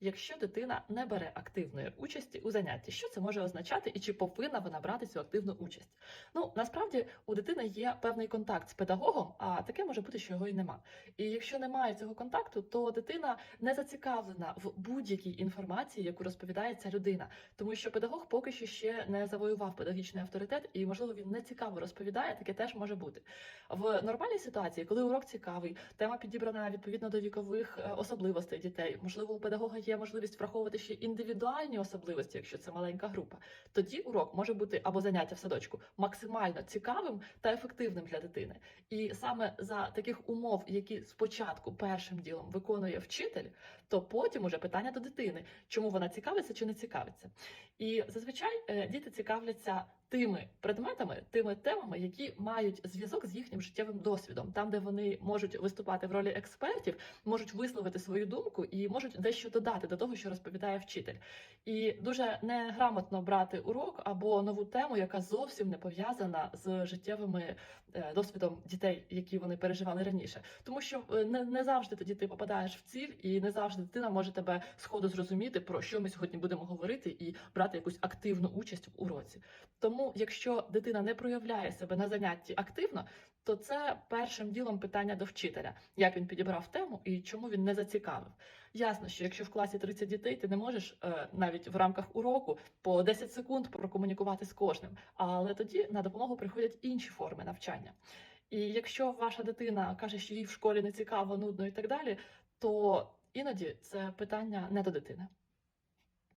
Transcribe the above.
Якщо дитина не бере активної участі у занятті, що це може означати і чи повинна вона брати цю активну участь? Ну насправді у дитини є певний контакт з педагогом, а таке може бути, що його і нема. І якщо немає цього контакту, то дитина не зацікавлена в будь-якій інформації, яку розповідає ця людина, тому що педагог поки що ще не завоював педагогічний авторитет, і можливо він не цікаво розповідає. Таке теж може бути в нормальній ситуації, коли урок цікавий, тема підібрана відповідно до вікових е, особливостей дітей. Можливо, у педагога є можливість враховувати ще індивідуальні особливості, якщо це маленька група. Тоді урок може бути або заняття в садочку максимально цікавим та ефективним для дитини. І саме за таких умов, які спочатку першим ділом виконує вчитель, то потім уже питання до дитини, чому вона цікавиться чи не цікавиться. І зазвичай е, діти цікавляться тими предметами, тими темами, які мають зв'язок з їхнім життєвим досвідом, там, де вони можуть виступати в ролі експертів, можуть висловити свою думку і можуть дещо додати до того, що розповідає вчитель. І дуже неграмотно брати урок або нову тему, яка зовсім не пов'язана з життєвими е, досвідом дітей, які вони переживали раніше. Тому що е, не, не завжди тоді ти попадаєш в ціль, і не завжди дитина може тебе сходу зрозуміти, про що ми сьогодні будемо говорити, і брати якусь активну участь в уроці. Тому, якщо дитина не проявляє себе на занятті активно, то це першим ділом питання до вчителя, як він підібрав тему і чому він не зацікавив. Ясно, що якщо в класі 30 дітей, ти не можеш е, навіть в рамках уроку по 10 секунд прокомунікувати з кожним, але тоді на допомогу приходять інші форми навчання. І якщо ваша дитина каже, що їй в школі не цікаво, нудно і так далі, то іноді це питання не до дитини.